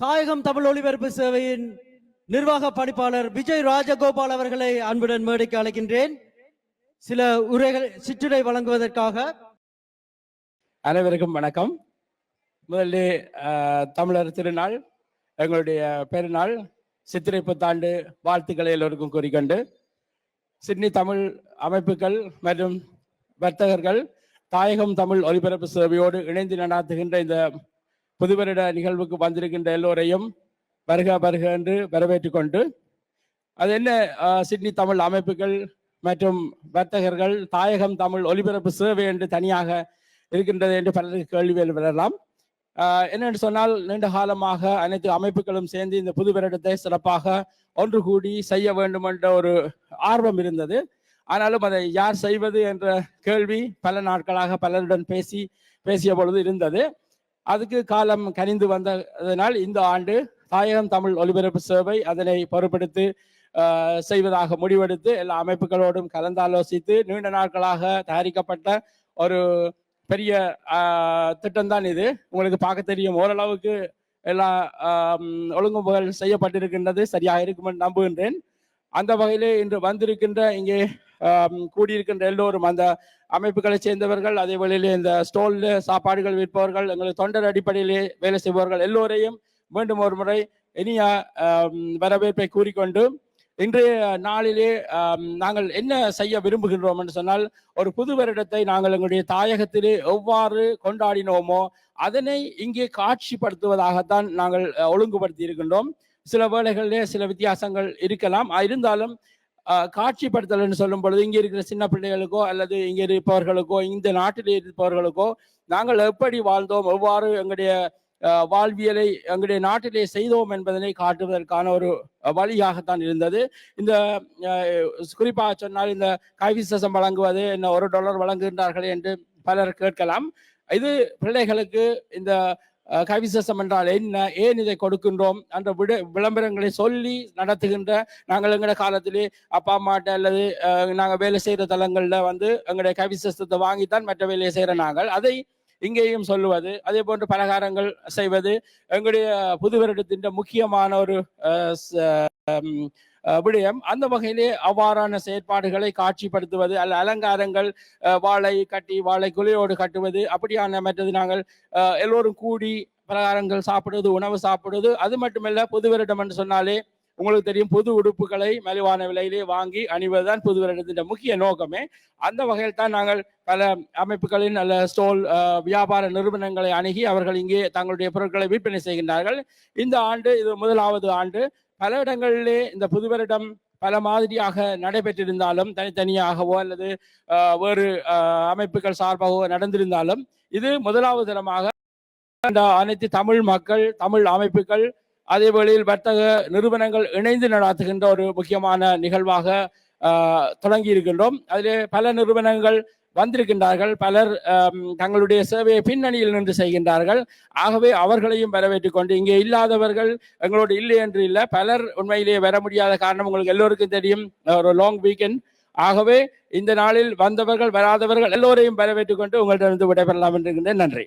தாயகம் தமிழ் ஒளிபரப்பு சேவையின் நிர்வாக பணிப்பாளர் விஜய் ராஜகோபால் அவர்களை அன்புடன் மேடைக்கு அழைக்கின்றேன். சில உரைகள் சிற்றுரை வழங்குவதற்காக. அனைவருக்கும் வணக்கம். முதல்ல தமிழர் திருநாள் எங்களுடைய பெருநாள் சித்திரை புத்தாண்டு வாழ்த்துக்களை எல்லோருக்கும் கூறிக்கொண்டு சிட்னி தமிழ் அமைப்புகள் மற்றும் வர்த்தகர்கள் தாயகம் தமிழ் ஒலிபரப்பு சேவையோடு இணைந்து நடாத்துகின்ற இந்த புதுவருட நிகழ்வுக்கு வந்திருக்கின்ற எல்லோரையும் வருக வருக என்று வரவேற்று கொண்டு அது என்ன சிட்னி தமிழ் அமைப்புகள் மற்றும் வர்த்தகர்கள் தாயகம் தமிழ் ஒலிபரப்பு சேவை என்று தனியாக இருக்கின்றது என்று பலருக்கு கேள்விகள் வரலாம் என்னென்று சொன்னால் நீண்ட காலமாக அனைத்து அமைப்புகளும் சேர்ந்து இந்த புது வருடத்தை சிறப்பாக ஒன்று கூடி செய்ய வேண்டும் என்ற ஒரு ஆர்வம் இருந்தது. ஆனாலும் அதை யார் செய்வது என்ற கேள்வி பல நாட்களாக பலருடன் பேசி பேசிய பொழுது இருந்தது. அதுக்கு காலம் கனிந்து வந்ததனால் இந்த ஆண்டு தாயகம் தமிழ் ஒலிபரப்பு சேவை அதனை பொருட்படுத்தி செய்வதாக முடிவெடுத்து எல்லா அமைப்புகளோடும் கலந்தாலோசித்து நீண்ட நாட்களாக தயாரிக்கப்பட்ட ஒரு பெரிய திட்டம் தான் இது. உங்களுக்கு பார்க்க தெரியும் ஓரளவுக்கு எல்லா ஒழுங்குமுறைகள் செய்யப்பட்டிருக்கின்றது சரியாக இருக்கும் என்று நம்புகின்றேன். அந்த வகையிலே இன்று வந்திருக்கின்ற இங்கே கூடியிருக்கின்ற எல்லோரும் அந்த அமைப்புகளை சேர்ந்தவர்கள் அதே வழியிலே இந்த ஸ்டோல்ல சாப்பாடுகள் விற்பவர்கள் எங்களுக்கு தொண்டர் அடிப்படையிலே வேலை செய்பவர்கள் எல்லோரையும் மீண்டும் ஒரு முறை இனிய வரவேற்பை கூறிக்கொண்டு இன்றைய நாளிலே நாங்கள் என்ன செய்ய விரும்புகின்றோம் என்று சொன்னால் ஒரு புது வருடத்தை நாங்கள் எங்களுடைய தாயகத்திலே எவ்வாறு கொண்டாடினோமோ அதனை இங்கே காட்சிப்படுத்துவதாகத்தான் நாங்கள் ஒழுங்குபடுத்தி இருக்கின்றோம் சில வேளைகளிலே சில வித்தியாசங்கள் இருக்கலாம். இருந்தாலும் காட்சிப்படுத்தல்னு என்று சொல்லும் பொழுது இங்கே இருக்கிற சின்ன பிள்ளைகளுக்கோ அல்லது இங்கே இருப்பவர்களுக்கோ இந்த நாட்டில் இருப்பவர்களுக்கோ நாங்கள் எப்படி வாழ்ந்தோம்? எவ்வாறு எங்களுடைய வாழ்வியலை எங்களுடைய நாட்டிலே செய்தோம் என்பதனை காட்டுவதற்கான ஒரு வழியாகத்தான் இருந்தது. இந்த குறிப்பாக சொன்னால் இந்த கைவிசேஷம் வழங்குவது என்ன ஒரு டாலர் வழங்குகின்றார்களே என்று பலர் கேட்கலாம். இது பிள்ளைகளுக்கு இந்த கவிசசம் என்றால் என்ன? ஏன் இதை கொடுக்கின்றோம்? என்ற விட விளம்பரங்களை சொல்லி நடத்துகின்ற நாங்கள் எங்களுடைய காலத்திலே அப்பா அம்மாட்ட அல்லது அஹ், நாங்கள் வேலை செய்கிற தளங்களில் வந்து எங்களுடைய கைவிசேஷத்தை வாங்கித்தான் மற்ற வேலையை செய்கிற நாங்கள். அதை இங்கேயும் சொல்லுவது. அதே போன்று பலகாரங்கள் செய்வது எங்களுடைய புது வருடத்தின் முக்கியமான ஒரு விடயம். அந்த வகையிலே அவ்வாறான செயற்பாடுகளை காட்சிப்படுத்துவது அல்ல அலங்காரங்கள் வாழை கட்டி வாழை குலையோடு கட்டுவது அப்படியான மற்றது நாங்கள் எல்லோரும் கூடி பலகாரங்கள் சாப்பிடுவது உணவு சாப்பிடுவது அது மட்டுமல்ல பொது வருடம் என்று சொன்னாலே உங்களுக்கு தெரியும் புது உடுப்புகளை மலிவான விலையிலே வாங்கி அணிவதுதான் புது வருடத்தின் முக்கிய நோக்கமே. அந்த வகையில் தான் நாங்கள் பல அமைப்புகளின் அல்ல ஸ்டோல் வியாபார நிறுவனங்களை அணுகி அவர்கள் இங்கே தங்களுடைய பொருட்களை விற்பனை செய்கின்றார்கள். இந்த ஆண்டு இது முதலாவது ஆண்டு. பல இடங்களிலே இந்த புது வருடம் பல மாதிரியாக நடைபெற்றிருந்தாலும் தனித்தனியாகவோ அல்லது வேறு அமைப்புகள் சார்பாகவோ நடந்திருந்தாலும் இது முதலாவது தினமாக அனைத்து தமிழ் மக்கள் தமிழ் அமைப்புகள் அதே வேளையில் வர்த்தக நிறுவனங்கள் இணைந்து நடாத்துகின்ற ஒரு முக்கியமான நிகழ்வாக தொடங்கி இருக்கின்றோம் அதிலே பல நிறுவனங்கள் வந்திருக்கின்றார்கள். பலர் தங்களுடைய சேவையை பின்னணியில் நின்று செய்கின்றார்கள். ஆகவே அவர்களையும் வரவேற்றுக் கொண்டு இங்கே இல்லாதவர்கள் எங்களோடு இல்லை என்று இல்லை. பலர் உண்மையிலேயே வர முடியாத காரணம் உங்களுக்கு எல்லோருக்கும் தெரியும். ஒரு லாங் வீக்கெண்ட் ஆகவே இந்த நாளில் வந்தவர்கள் வராதவர்கள் எல்லோரையும் வரவேற்றுக் கொண்டு உங்களிடமிருந்து விடைபெறலாம் என்று இருக்கின்றேன். நன்றி.